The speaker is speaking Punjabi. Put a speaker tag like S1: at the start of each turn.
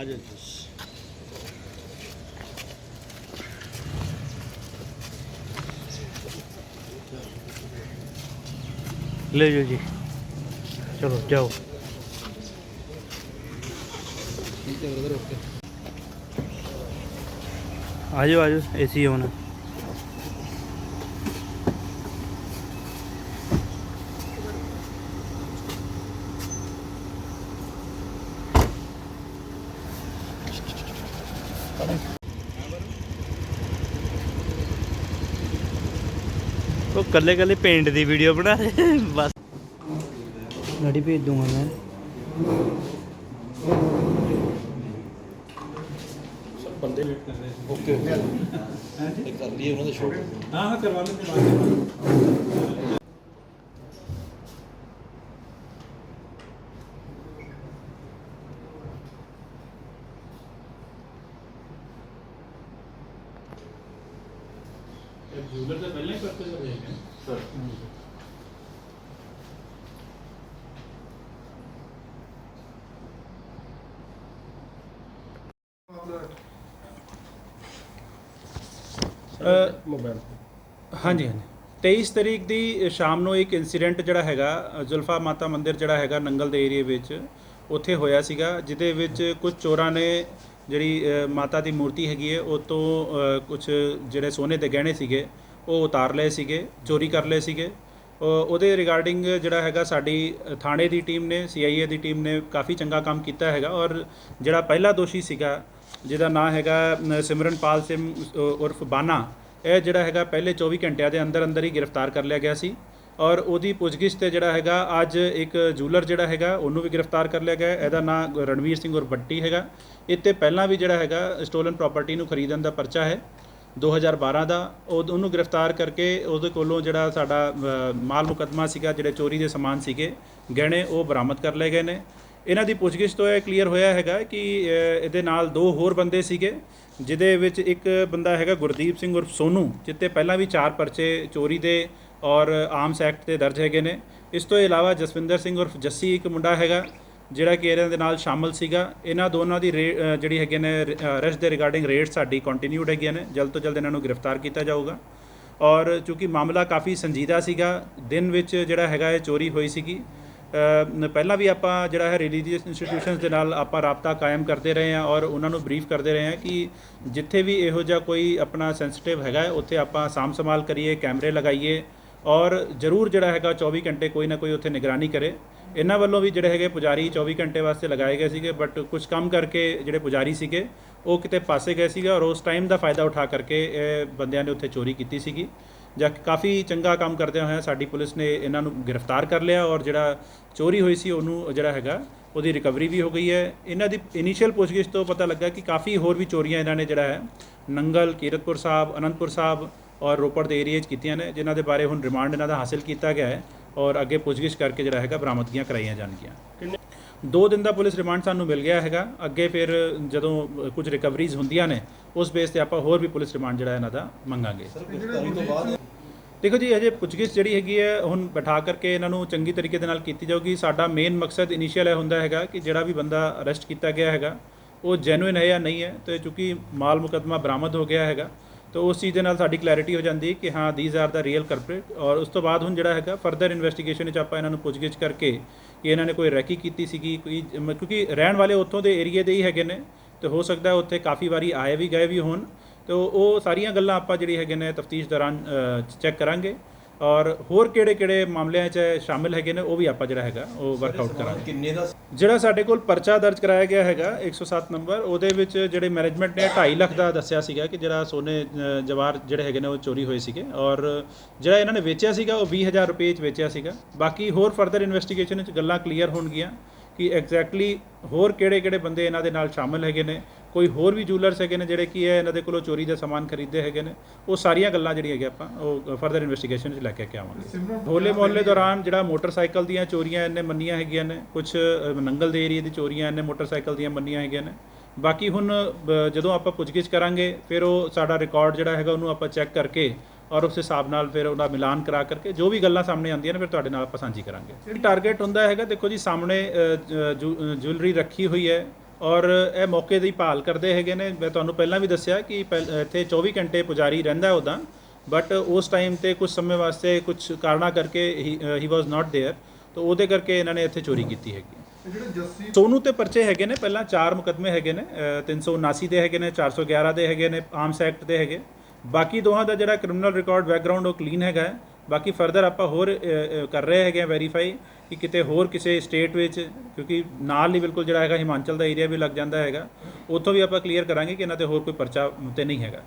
S1: ਆ ਜਾਓ ਜੀ। ਲੈ ਜਾਓ ਜੀ। ਚਲੋ ਜਾਓ।
S2: ਠੀਕ ਹੈ ਬ੍ਰਦਰ ਓਕੇ
S1: ਆ ਜਾਓ ਆ ਜਾਓ ਏਸੀ ਆਨ ਉਹ ਕੱਲੇ ਕੱਲੇ ਪੇਂਟ ਦੀ ਵੀਡੀਓ ਬਣਾ ਰਹੇ ਬਸ। ਨੜੀ ਭੇਜ ਦੂੰਗਾ ਮੈਂ।
S2: ਸਭ ਬੰਦੇ ਵੇਟ ਕਰ ਰਹੇ ਓਕੇ ਇਹ ਕਰ ਲਈਏ ਉਹਨਾਂ ਦਾ ਸ਼ੋਅ
S3: ਹਾਂ ਹਾਂ ਕਰਵਾ
S2: ਲੈਂਦੇ
S3: ਬਾਅਦ ਹਾਂਜੀ ਹਾਂਜੀ। 23 ਤਰੀਕ ਦੀ ਸ਼ਾਮ ਨੂੰ ਇੱਕ ਇਨਸੀਡੈਂਟ ਜਿਹੜਾ ਹੈਗਾ ਜ਼ੁਲਫਾ ਮਾਤਾ ਮੰਦਿਰ ਜਿਹੜਾ ਹੈਗਾ ਨੰਗਲ ਦੇ ਏਰੀਆ ਵਿੱਚ ਉੱਥੇ ਹੋਇਆ ਸੀਗਾ ਜਿਹਦੇ ਵਿੱਚ ਕੁਝ ਚੋਰਾਂ ਨੇ ਜਿਹੜੀ ਮਾਤਾ ਦੀ ਮੂਰਤੀ ਹੈਗੀ ਹੈ, ਉਹ ਤੋਂ ਕੁਝ ਜਿਹੜੇ ਸੋਨੇ ਦੇ ਗਹਿਣੇ ਸੀਗੇ, ਉਹ ਉਤਾਰ ਲਏ ਸੀਗੇ, ਚੋਰੀ ਕਰ ਲਏ ਸੀਗੇ। ਉਹ- ਉਹਦੇ ਰਿਗਾਰਡਿੰਗ ਜਿਹੜਾ ਹੈਗਾ, ਸਾਡੀ ਥਾਣੇ ਦੀ ਟੀਮ ਨੇ ਸੀਆਈਏ ਦੀ ਟੀਮ ਨੇ ਕਾਫੀ ਚੰਗਾ ਕੰਮ ਕੀਤਾ ਹੈਗਾ ਔਰ ਜਿਹੜਾ ਪਹਿਲਾ ਦੋਸ਼ੀ ਸੀਗਾ, ਜਿਹਦਾ ਨਾਮ ਹੈਗਾ ਸਿਮਰਨਪਾਲ ਸਿੰਘ ਉਰਫ ਬਾਨਾ, ਇਹ ਜਿਹੜਾ ਹੈਗਾ, ਪਹਿਲੇ 24 ਘੰਟਿਆਂ ਦੇ ਅੰਦਰ ਅੰਦਰ ਹੀ ਗ੍ਰਿਫਤਾਰ ਕਰ ਲਿਆ ਗਿਆ ਸੀ। ਔਰ ਉਹਦੀ ਪੁੱਛਗਿੱਛ ਤੇ ਜਿਹੜਾ ਹੈਗਾ, ਅੱਜ ਇੱਕ ਜੂਲਰ ਜਿਹੜਾ ਹੈਗਾ, ਉਹਨੂੰ ਵੀ ਗ੍ਰਿਫਤਾਰ ਕਰ ਲਿਆ ਗਿਆ ਇਹਦਾ ਨਾਮ ਰਣਵੀਰ ਸਿੰਘ ਔਰ ਬੱਟੀ ਹੈਗਾ। ਇਹ ਤੇ ਪਹਿਲਾਂ ਵੀ ਜਿਹੜਾ ਹੈਗਾ ਸਟੋਲਨ ਪ੍ਰਾਪਰਟੀ ਨੂੰ ਖਰੀਦਣ ਦਾ ਪਰਚਾ ਹੈ 2012 ਦਾ। ਉਹਨੂੰ ਗ੍ਰਿਫਤਾਰ ਕਰਕੇ ਉਹਦੇ ਕੋਲੋਂ ਜਿਹੜਾ ਸਾਡਾ ਮਾਲ ਮੁਕੱਦਮਾ ਸੀਗਾ, ਜਿਹੜੇ ਚੋਰੀ ਦੇ ਸਮਾਨ ਸੀਗੇ, ਗਹਿਣੇ ਉਹ ਬਰਾਮਦ ਕਰ ਲਏ ਗਏ ਨੇ। ਇਹਨਾਂ ਦੀ ਪੁੱਛਗਿੱਛ ਤੋਂ ਇਹ ਕਲੀਅਰ ਹੋਇਆ ਹੈਗਾ ਕਿ ਇਹਦੇ ਨਾਲ ਦੋ ਹੋਰ ਬੰਦੇ ਸੀਗੇ, ਜਿਹਦੇ ਵਿੱਚ ਇੱਕ ਬੰਦਾ ਹੈਗਾ ਗੁਰਦੀਪ ਸਿੰਘ ਉਰਫ ਸੋਨੂ ਜਿੱਤੇ ਪਹਿਲਾਂ ਵੀ ਚਾਰ ਪਰਚੇ ਚੋਰੀ ਦੇ ਔਰ ਆਰਮਸ ਐਕਟ ਤੇ ਦਰਜ ਹੈਗੇ ਨੇ। ਇਸ ਤੋਂ ਇਲਾਵਾ ਜਸਵਿੰਦਰ ਸਿੰਘ ਉਰਫ ਜੱਸੀ ਇੱਕ ਮੁੰਡਾ ਹੈਗਾ, ਜਿਹੜਾ ਕਿ ਇਹਨਾਂ ਦੇ ਨਾਲ ਸ਼ਾਮਲ ਸੀਗਾ। ਇਹਨਾਂ ਦੋਨਾਂ ਦੀ ਰੇ- ਜਿਹੜੀ ਹੈਗੇ ਨੇ ਅਰੈਸਟ ਦੇ ਰਿਗਾਰਡਿੰਗ ਰੇਟ ਸਾਡੀ ਕੰਟੀਨਿਊਡ ਹੈਗੀਆਂ ਨੇ। ਜਲਦ ਤੋਂ ਜਲਦ ਇਹਨਾਂ ਨੂੰ ਗ੍ਰਿਫਤਾਰ ਕੀਤਾ ਜਾਊਗਾ। ਔਰ ਚੂੰਕਿ ਮਾਮਲਾ ਕਾਫੀ ਸੰਜੀਦਾ ਸੀਗਾ, ਦਿਨ ਵਿੱਚ ਜਿਹੜਾ ਹੈਗਾ ਇਹ ਚੋਰੀ ਹੋਈ ਸੀਗੀ। ਪਹਿਲਾਂ ਵੀ ਆਪਾਂ ਜਿਹੜਾ ਹੈ ਰਿਲੀਜੀਅਸ ਇੰਸਟੀਟਿਊਸ਼ਨਸ ਦੇ ਨਾਲ ਆਪਾਂ ਰਾਬਤਾ ਕਾਇਮ ਕਰਦੇ ਰਹੇ ਹਾਂ ਔਰ ਉਹਨਾਂ ਨੂੰ ਬਰੀਫ ਕਰਦੇ ਰਹੇ ਹਾਂ ਕਿ ਜਿੱਥੇ ਵੀ ਇਹੋ ਜਿਹਾ ਕੋਈ ਆਪਣਾ ਸੈਂਸਿਟਿਵ ਹੈਗਾ, ਉੱਥੇ ਆਪਾਂ ਸਾਂਭ ਸੰਭਾਲ ਕਰੀਏ, ਕੈਮਰੇ ਲਗਾਈਏ ਔਰ ਜ਼ਰੂਰ ਜਿਹੜਾ ਹੈਗਾ 24 ਘੰਟੇ ਕੋਈ ਨਾ ਕੋਈ ਉੱਥੇ ਨਿਗਰਾਨੀ ਕਰੇ। ਇਹਨਾਂ ਵੱਲੋਂ ਵੀ ਜਿਹੜੇ ਹੈਗੇ ਪੁਜਾਰੀ 24 ਘੰਟੇ ਵਾਸਤੇ ਲਗਾਏ ਗਏ ਸੀਗੇ ਬਟ ਕੁਝ ਕੰਮ ਕਰਕੇ ਜਿਹੜੇ ਪੁਜਾਰੀ ਸੀਗੇ, ਉਹ ਕਿਤੇ ਪਾਸੇ ਗਏ ਸੀਗੇ ਔਰ ਉਸ ਟਾਈਮ ਦਾ ਫਾਇਦਾ ਉਠਾ ਕਰਕੇ ਇਹ ਬੰਦਿਆਂ ਨੇ ਉੱਥੇ ਚੋਰੀ ਕੀਤੀ ਸੀਗੀ। ਜਾਂ ਕਾਫੀ ਚੰਗਾ ਕੰਮ ਕਰਦੇ ਹੋਏ ਸਾਡੀ ਪੁਲਿਸ ਨੇ ਇਹਨਾਂ ਨੂੰ ਗ੍ਰਿਫਤਾਰ ਕਰ ਲਿਆ ਔਰ ਜਿਹੜਾ ਚੋਰੀ ਹੋਈ ਸੀ ਉਹਨੂੰ ਜਿਹੜਾ ਹੈਗਾ ਉਹਦੀ ਰਿਕਵਰੀ ਵੀ ਹੋ ਗਈ ਹੈ। ਇਹਨਾਂ ਦੀ ਇਨੀਸ਼ੀਅਲ ਪੁੱਛਗਿੱਛ ਤੋਂ ਪਤਾ ਲੱਗਾ ਕਿ ਕਾਫੀ ਹੋਰ ਵੀ ਚੋਰੀਆਂ ਇਹਨਾਂ ਨੇ ਜਿਹੜਾ ਹੈ, ਨੰਗਲ, ਕੀਰਤਪੁਰ ਸਾਹਿਬ, ਅਨੰਦਪੁਰ ਸਾਹਿਬ ਔਰ ਰੋਪੜ ਦੇ ਏਰੀਏ 'ਚ ਕੀਤੀਆਂ ਨੇ, ਜਿਨ੍ਹਾਂ ਦੇ ਬਾਰੇ ਹੁਣ ਰਿਮਾਂਡ ਇਹਨਾਂ ਦਾ ਹਾਸਲ ਕੀਤਾ ਗਿਆ ਹੈ ਔਰ ਅੱਗੇ ਪੁੱਛਗਿੱਛ ਕਰਕੇ ਜਿਹੜਾ ਹੈਗਾ ਬਰਾਮਦਗੀਆਂ ਕਰਾਈਆਂ ਜਾਣਗੀਆਂ। ਦੋ ਦਿਨ ਦਾ ਪੁਲਿਸ ਰਿਮਾਂਡ ਸਾਨੂੰ ਮਿਲ ਗਿਆ ਹੈਗਾ। ਅੱਗੇ ਫਿਰ ਜਦੋਂ ਕੁਝ ਰਿਕਵਰੀਜ਼ ਹੁੰਦੀਆਂ ਨੇ, ਉਸ ਬੇਸ ਤੇ ਆਪਾਂ ਹੋਰ ਵੀ ਪੁਲਿਸ ਰਿਮਾਂਡ ਜਿਹੜਾ ਇਹਨਾਂ ਦਾ ਮੰਗਾਂਗੇ। ਦੇਖੋ ਜੀ, ਅਜੇ ਪੁੱਛਗਿੱਛ ਜਿਹੜੀ ਹੈਗੀ ਹੈ, ਹੁਣ ਬਿਠਾ ਕਰਕੇ ਇਹਨਾਂ ਨੂੰ ਚੰਗੀ ਤਰੀਕੇ ਦੇ ਨਾਲ ਕੀਤੀ ਜਾਊਗੀ। ਸਾਡਾ ਮੇਨ ਮਕਸਦ ਇਨੀਸ਼ੀਅਲ ਇਹ ਹੁੰਦਾ ਹੈਗਾ ਕਿ ਜਿਹੜਾ ਵੀ ਬੰਦਾ ਅਰੈਸਟ ਕੀਤਾ ਗਿਆ ਹੈਗਾ, ਉਹ ਜੈਨੂਇਨ ਹੈ ਜਾਂ ਨਹੀਂ ਹੈ, ਤੇ ਚੂੰਕਿ ਮਾਲ ਮੁਕੱਦਮਾ ਬਰਾਮਦ ਹੋ ਗਿਆ ਹੈਗਾ। ਤਾਂ ਉਸ ਚੀਜ਼ ਦੇ ਨਾਲ ਸਾਡੀ ਕਲੈਰਿਟੀ ਹੋ ਜਾਂਦੀ ਕਿ ਹਾਂ these are the real corporate ਔਰ ਉਸ ਤੋਂ ਬਾਅਦ ਹੁਣ ਜਿਹੜਾ ਹੈਗਾ ਫਰਦਰ ਇਨਵੈਸਟੀਗੇਸ਼ਨ ਵਿੱਚ ਆਪਾਂ ਇਹਨਾਂ ਨੂੰ ਪੁੱਛਗਿੱਛ ਕਰਕੇ ਕਿ ਇਹਨਾਂ ਨੇ ਕੋਈ ਰੈਕੀ ਕੀਤੀ ਸੀਗੀ, ਕੋਈ ਮ- ਕਿਉਂਕਿ ਰਹਿਣ ਵਾਲੇ ਉੱਥੋਂ ਦੇ ਏਰੀਏ ਦੇ ਹੀ ਹੈਗੇ ਨੇ, ਤੇ ਹੋ ਸਕਦਾ ਉੱਥੇ ਕਾਫੀ ਵਾਰੀ ਆਏ ਵੀ ਗਏ ਵੀ ਹੋਣ, ਤੇ ਉਹ ਉਹ ਸਾਰੀਆਂ ਗੱਲਾਂ ਆਪਾਂ ਜਿਹੜੀ ਹੈਗੇ ਨੇ ਤਫਤੀਸ਼ ਦੌਰਾਨ ਚੈੱਕ ਕਰਾਂਗੇ। ਔਰ ਹੋਰ ਕਿਹੜੇ ਕਿਹੜੇ ਮਾਮਲਿਆਂ 'ਚ ਸ਼ਾਮਿਲ ਹੈਗੇ ਨੇ ਉਹ ਵੀ ਆਪਾਂ ਜਿਹੜਾ ਹੈਗਾ ਉਹ ਵਰਕਆਊਟ ਕਰਾਂਗੇ।
S2: ਕਿੰਨੇ ਦਾ
S3: ਜਿਹੜਾ ਸਾਡੇ ਕੋਲ ਪਰਚਾ ਦਰਜ ਕਰਾਇਆ ਗਿਆ ਹੈਗਾ 107 ਨੰਬਰ ਉਹਦੇ ਵਿੱਚ ਜਿਹੜੇ ਮੈਨੇਜਮੈਂਟ ਨੇ 2.5 ਲੱਖ ਦਾ ਦੱਸਿਆ ਸੀਗਾ ਕਿ ਜਿਹੜਾ ਸੋਨੇ ਅ, ਜਵਾਹਰ ਜਿਹੜੇ ਹੈਗੇ ਨੇ ਉਹ ਚੋਰੀ ਹੋਏ ਸੀਗੇ। ਔਰ ਜਿਹੜਾ ਇਹਨਾਂ ਨੇ ਵੇਚਿਆ ਸੀਗਾ ਉਹ 20000 ਰੁਪਏ 'ਚ ਵੇਚਿਆ ਸੀਗਾ। ਬਾਕੀ ਹੋਰ ਫਰਦਰ ਇਨਵੈਸਟੀਗੇਸ਼ਨ ਵਿੱਚ ਗੱਲਾਂ ਕਲੀਅਰ ਹੋਣਗੀਆਂ। ਕਿ ਐਗਜ਼ੈਕਟਲੀ ਹੋਰ ਕਿਹੜੇ ਕਿਹੜੇ ਬੰਦੇ ਇਹਨਾਂ ਦੇ ਨਾਲ ਸ਼ਾਮਿਲ ਹੈਗੇ ਨੇ ਕੋਈ ਹੋਰ ਵੀ ਜੂਲਰਸ ਹੈਗੇ ਨੇ ਜਿਹੜੇ ਕੀ ਹੈ ਇਹਨਾਂ ਦੇ ਕੋਲੋਂ ਚੋਰੀ ਦਾ ਸਮਾਨ ਖਰੀਦਦੇ ਹੈਗੇ ਨੇ ਉਹ ਸਾਰੀਆਂ ਗੱਲਾਂ ਜਿਹੜੀਆਂ ਹੈਗੀਆਂ ਆਪਾਂ ਉਹ ਫਰਦਰ ਇਨਵੈਸਟੀਗੇਸ਼ਨ 'ਚ ਲੈ ਕੇ ਆਵਾਂਗੇ। ਹੋਲੇ ਮੁਹੱਲੇ ਦੌਰਾਨ ਜਿਹੜਾ ਮੋਟਰਸਾਈਕਲ ਦੀਆਂ ਚੋਰੀਆਂ ਇਹਨੇ ਮੰਨੀਆਂ ਹੈਗੀਆਂ ਨੇ ਕੁਝ ਨੰਗਲ ਦੇ ਏਰੀਆ ਦੀ ਚੋਰੀਆਂ ਇਹਨੇ ਮੋਟਰਸਾਈਕਲ ਦੀਆਂ ਮੰਨੀਆਂ ਹੈਗੀਆਂ ਨੇ। ਬਾਕੀ ਹੁਣ ਜਦੋਂ ਆਪਾਂ ਪੁੱਛਗਿੱਛ ਕਰਾਂਗੇ ਫਿਰ ਉਹ ਸਾਡਾ ਰਿਕਾਰਡ ਜਿਹੜਾ ਹੈਗਾ ਉਹਨੂੰ ਆਪਾਂ ਚੈੱਕ ਕਰਕੇ ਔਰ ਉਸ ਹਿਸਾਬ ਨਾਲ ਫਿਰ ਉਹਦਾ ਮਿਲਾਨ ਕਰਾ ਕਰਕੇ ਜੋ ਵੀ ਗੱਲਾਂ ਸਾਹਮਣੇ ਆਉਂਦੀਆਂ ਨੇ ਫਿਰ ਤੁਹਾਡੇ ਨਾਲ ਆਪਾਂ ਸਾਂਝੀ ਕਰਾਂਗੇ ਜਿਹੜੀ ਟਾਰਗੇਟ ਹੁੰਦਾ ਹੈਗਾ ਦੇਖੋ ਜੀ ਸਾਹਮਣੇ ਜੁਐਲਰੀ ਰੱਖੀ ਹੋਈ ਹੈ ਔਰ ਇਹ ਮੌਕੇ ਦੀ ਭਾਲ ਕਰਦੇ ਹੈਗੇ ਨੇ ਮੈਂ ਤੁਹਾਨੂੰ ਪਹਿਲਾਂ ਵੀ ਦੱਸਿਆ ਕਿ ਪਹਿਲ- ਇੱਥੇ 24 ਘੰਟੇ ਪੁਜਾਰੀ ਰਹਿੰਦਾ ਉਦਾਂ ਬਟ ਉਸ ਟਾਈਮ ਤੇ ਕੁਝ ਸਮੇਂ ਵਾਸਤੇ ਕੁਝ ਕਾਰਨਾਂ ਕਰਕੇ ਹੀ ਵਾਸ ਨਾਟ देयर ਤਾਂ ਉਹਦੇ ਕਰਕੇ ਇਹਨਾਂ ਨੇ ਇੱਥੇ ਚੋਰੀ ਕੀਤੀ ਹੈਗੀ
S4: ਇਹ ਜਿਹੜੇ ਜੱਸੀ
S3: ਸੋਨੂ ਤੇ ਪਰਚੇ ਹੈਗੇ ਨੇ ਪਹਿਲਾਂ ਚਾਰ ਮੁਕਦਮੇ ਹੈਗੇ ਨੇ ਅ, 379 ਦੇ ਹੈਗੇ ਨੇ 411 ਦੇ ਹੈਗੇ ਨੇ ਆਰਮਸ ਐਕਟ ਦੇ ਹੈਗੇ ਬਾਕੀ ਦੋਹਾਂ ਦਾ ਜਿਹੜਾ ਕ੍ਰਿਮੀਨਲ ਰਿਕਾਰਡ ਬੈਕਗ੍ਰਾਉਂਡ ਉਹ ਕਲੀਨ ਹੈਗਾ ਬਾਕੀ ਫਰਦਰ ਆਪਾਂ ਹੋਰ ਕਰ ਰਹੇ ਹੈਗੇ ਵੈਰੀਫਾਈ ਕਿ ਕਿਤੇ ਹੋਰ ਕਿਸੇ ਸਟੇਟ ਵਿੱਚ, ਕਿਉਂਕਿ ਨਾਲ ਹੀ ਬਿਲਕੁਲ ਜਿਹੜਾ ਹੈਗਾ ਹਿਮਾਚਲ ਦਾ ਏਰੀਆ ਵੀ ਲੱਗ ਜਾਂਦਾ ਹੈਗਾ। ਉੱਥੋਂ ਵੀ ਆਪਾਂ ਕਲੀਅਰ ਕਰਾਂਗੇ ਕਿ ਇਹਨਾਂ ਤੇ ਹੋਰ ਕੋਈ ਪਰਚਾ ਤੇ ਨਹੀਂ ਹੈਗਾ।